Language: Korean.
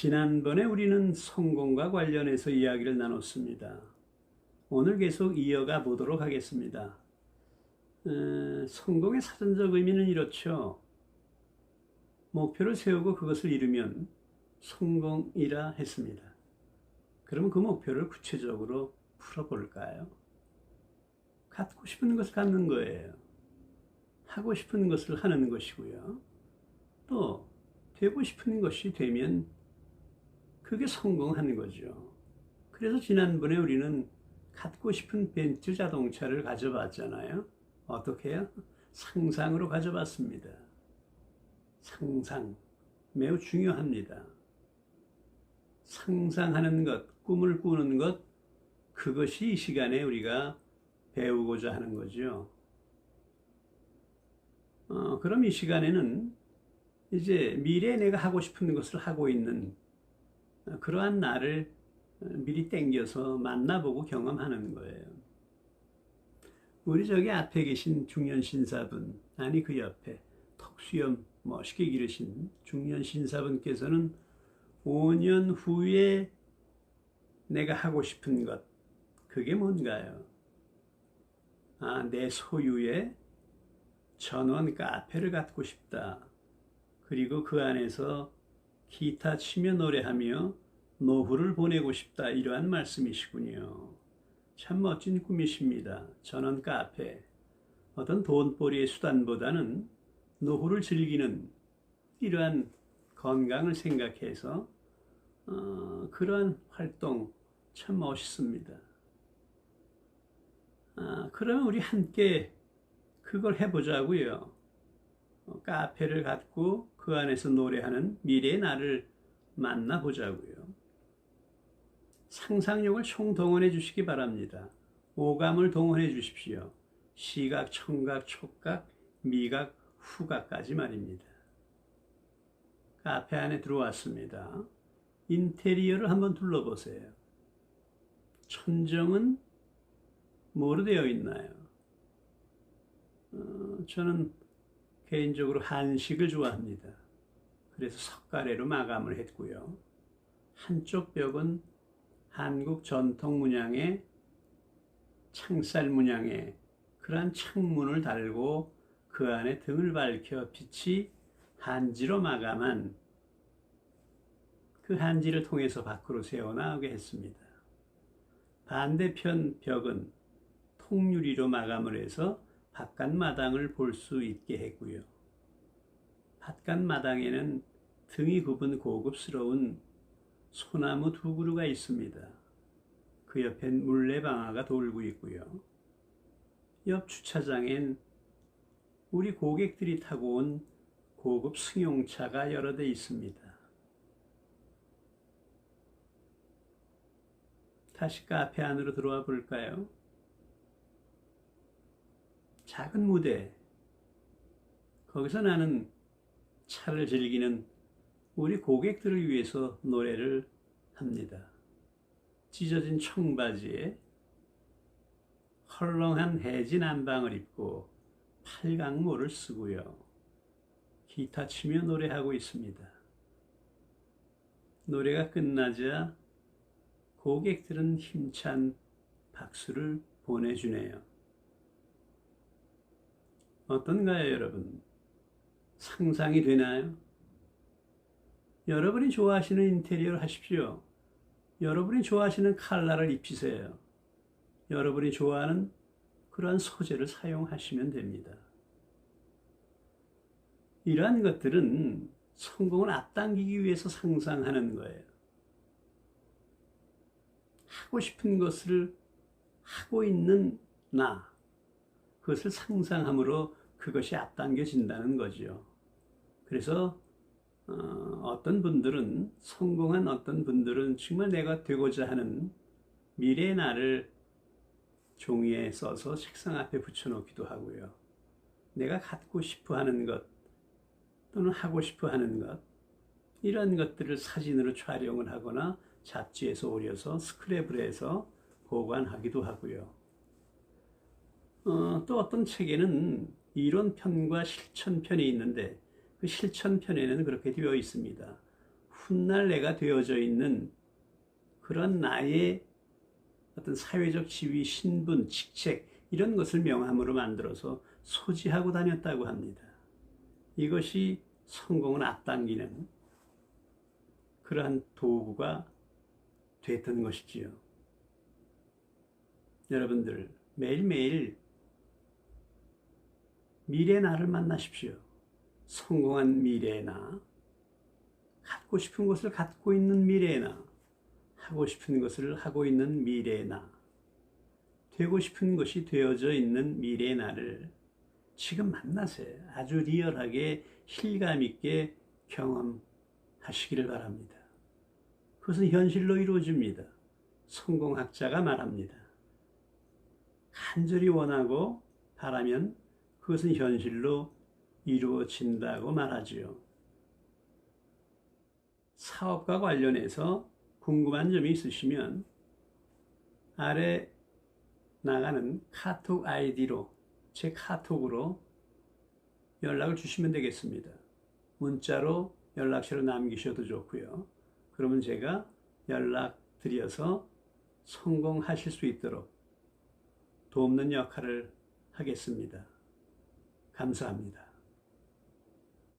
지난번에 우리는 성공과 관련해서 이야기를 나눴습니다. 오늘 계속 이어가 보도록 하겠습니다. 어, 성공의 사전적 의미는 이렇죠. 목표를 세우고 그것을 이루면 성공이라 했습니다. 그러면 그 목표를 구체적으로 풀어볼까요? 갖고 싶은 것을 갖는 거예요. 하고 싶은 것을 하는 것이고요. 또 되고 싶은 것이 되면 그게 성공하는 거죠. 그래서 지난번에 우리는 갖고 싶은 벤츠 자동차를 가져봤잖아요. 어떻게 해요? 상상으로 가져봤습니다. 상상. 매우 중요합니다. 상상하는 것, 꿈을 꾸는 것, 그것이 이 시간에 우리가 배우고자 하는 거죠. 어, 그럼 이 시간에는 이제 미래에 내가 하고 싶은 것을 하고 있는 그러한 나를 미리 땡겨서 만나보고 경험하는 거예요. 우리 저기 앞에 계신 중년 신사분, 아니 그 옆에 턱수염 멋있게 기르신 중년 신사분께서는 5년 후에 내가 하고 싶은 것, 그게 뭔가요? 아, 내 소유의 전원 카페를 갖고 싶다. 그리고 그 안에서 기타 치며 노래하며 노후를 보내고 싶다. 이러한 말씀이시군요. 참 멋진 꿈이십니다. 전원 카페. 어떤 돈벌이의 수단보다는 노후를 즐기는 이러한 건강을 생각해서 어, 그러한 활동 참 멋있습니다. 아, 그러면 우리 함께 그걸 해보자고요. 어, 카페를 갖고 그 안에서 노래하는 미래의 나를 만나보자고요. 상상력을 총동원해 주시기 바랍니다. 오감을 동원해 주십시오. 시각, 청각, 촉각, 미각, 후각까지 말입니다. 카페 안에 들어왔습니다. 인테리어를 한번 둘러보세요. 천정은 뭐로 되어 있나요? 어, 저는 개인적으로 한식을 좋아합니다. 그래서 석가래로 마감을 했고요. 한쪽 벽은 한국 전통 문양의 창살 문양의 그러한 창문을 달고 그 안에 등을 밝혀 빛이 한지로 마감한 그 한지를 통해서 밖으로 새어나오게 했습니다. 반대편 벽은 통유리로 마감을 해서 바깥 마당을 볼 수 있게 했고요. 바깥 마당에는 등이 굽은 고급스러운 소나무 두 그루가 있습니다. 그 옆엔 물레방아가 돌고 있고요. 옆 주차장엔 우리 고객들이 타고 온 고급 승용차가 여러 대 있습니다. 다시 카페 안으로 들어와 볼까요? 작은 무대. 거기서 나는 차를 즐기는 우리 고객들을 위해서 노래를 합니다. 찢어진 청바지에 헐렁한 해진 안방을 입고 팔강모를 쓰고요. 기타 치며 노래하고 있습니다. 노래가 끝나자 고객들은 힘찬 박수를 보내주네요. 어떤가요, 여러분? 상상이 되나요? 여러분이 좋아하시는 인테리어를 하십시오. 여러분이 좋아하시는 칼라를 입히세요. 여러분이 좋아하는 그러한 소재를 사용하시면 됩니다. 이러한 것들은 성공을 앞당기기 위해서 상상하는 거예요. 하고 싶은 것을 하고 있는 나, 그것을 상상함으로 그것이 앞당겨진다는 거죠. 그래서 어, 떤 분들은 성공한 어떤 분들은 정말 내가 되고자 하는 미래의 나를 종이에 써서 책상 앞에 붙여놓기도 하고요. 내가 갖고 싶어 하는 것 또는 하고 싶어 하는 것 이런 것들을 사진으로 촬영을 하거나 잡지에서 오려서 스크랩을 해서 보관하기도 하고요. 어, 또 어떤 책에는 이론편과 실천편이 있는데 그 실천편에는 그렇게 되어 있습니다. 훗날 내가 되어져 있는 그런 나의 어떤 사회적 지위, 신분, 직책 이런 것을 명함으로 만들어서 소지하고 다녔다고 합니다. 이것이 성공을 앞당기는 그러한 도구가 됐던 것이지요. 여러분들 매일매일 미래 나를 만나십시오. 성공한 미래의 나, 갖고 싶은 것을 갖고 있는 미래의 나, 하고 싶은 것을 하고 있는 미래의 나, 되고 싶은 것이 되어져 있는 미래의 나를 지금 만나세요. 아주 리얼하게 실감 있게 경험하시기를 바랍니다. 그것은 현실로 이루어집니다. 성공학자가 말합니다. 간절히 원하고 바라면 그것은 현실로 이루어진다고 말하지요. 사업과 관련해서 궁금한 점이 있으시면 아래 나가는 카톡 아이디로 제 카톡으로 연락을 주시면 되겠습니다. 문자로 연락처를 남기셔도 좋고요. 그러면 제가 연락 드려서 성공하실 수 있도록 돕는 역할을 하겠습니다. 감사합니다.